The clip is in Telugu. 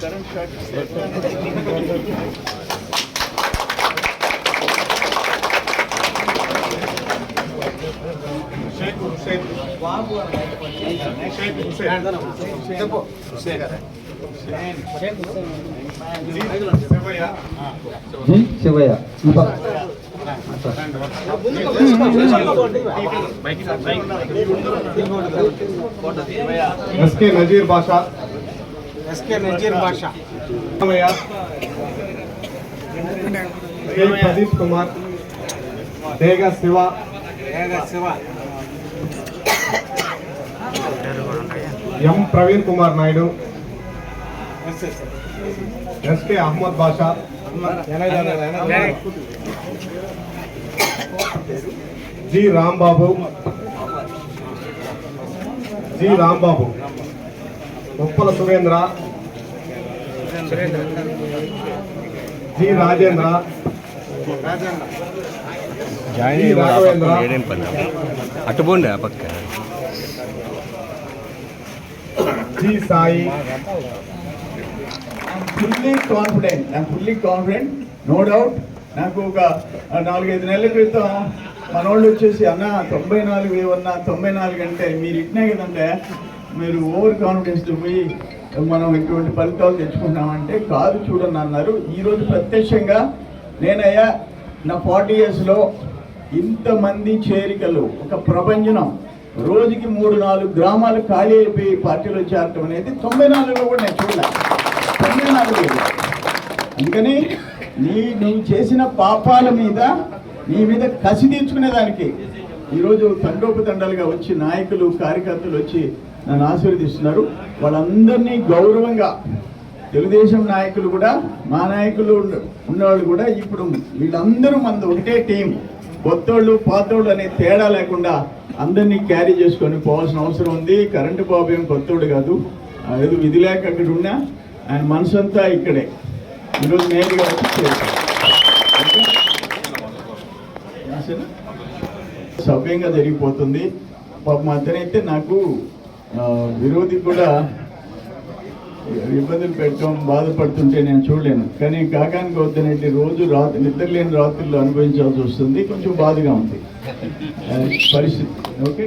కరెంట్ షాక్ షేక్ హుసేన్ షేక్ హుసేన్ చెప్పు. G Sivayya. SK Nazeer Basha. SK Nazeer K Pradeep Kumar. Dega Siva. Siva. M Praveen Kumar Naidu. SK Ahmed Basha. G Rambabu. G Rambabu. Uppala Surendra. G Rajendra. Join ఈ అయ్యి కూడా ఆ రాఘవేంద్ర. పక్క ఏడేం పని అటు పోండి ఆ పక్క. జి సాయి. ఫుల్లీ కాన్ఫిడెంట్ నాకు ఫుల్లీ కాన్ఫిడెంట్ నో డౌట్ నాకు ఒక నాలుగైదు నెలల క్రితం మనోళ్ళు వచ్చేసి అన్న తొంభై నాలుగు ఏమన్నా తొంభై నాలుగు అంటే మీరు ఇట్నే కదంటే మీరు ఓవర్ కాన్ఫిడెన్స్ పోయి మనం ఇటువంటి ఫలితాలు తెచ్చుకుంటామంటే కాదు చూడండి అన్నారు. ఈరోజు ప్రత్యక్షంగా నేనయ్యా నా ఫార్టీ ఇయర్స్లో ఇంతమంది చేరికలు ఒక ప్రపంచం రోజుకి మూడు నాలుగు గ్రామాలు ఖాళీ అయిపోయి పార్టీలో చేరటం అనేది తొంభై నాలుగులో కూడా నేను చూడలే తొంభై నాలుగు అందుకని నీ నువ్వు చేసిన పాపాల మీద నీ మీద కసి తీర్చుకునేదానికి ఈరోజు తండోపతండాలుగా వచ్చి నాయకులు కార్యకర్తలు వచ్చి నన్ను ఆశీర్వదిస్తున్నారు. వాళ్ళందరినీ గౌరవంగా తెలుగుదేశం నాయకులు కూడా మా నాయకులు ఉన్నవాళ్ళు కూడా ఇప్పుడు వీళ్ళందరూ మనది ఒకటే టీం. కొత్తోళ్ళు పాతోళ్ళు అనే తేడా లేకుండా అందరినీ క్యారీ చేసుకొని పోవాల్సిన అవసరం ఉంది. కరెంటు బాబు ఏం కొత్తోడు కాదు. ఏదో విధి లేక అక్కడ ఉన్నా. ఆయన మనసంతా ఇక్కడే. ఈరోజు నేరుగా వచ్చి సవ్యంగా జరిగిపోతుంది. పాపం అతనైతే నాకు విరోధి కూడా ఇబ్బందులు పెట్టడం బాధపడుతుంటే నేను చూడలేను. కానీ కాకానికి వద్దనంటే రోజు రాత్రి నిద్ర లేని రాత్రులు అనుభవించాల్సి వస్తుంది. కొంచెం బాధగా ఉంది. పరిస్థితి. ఓకే?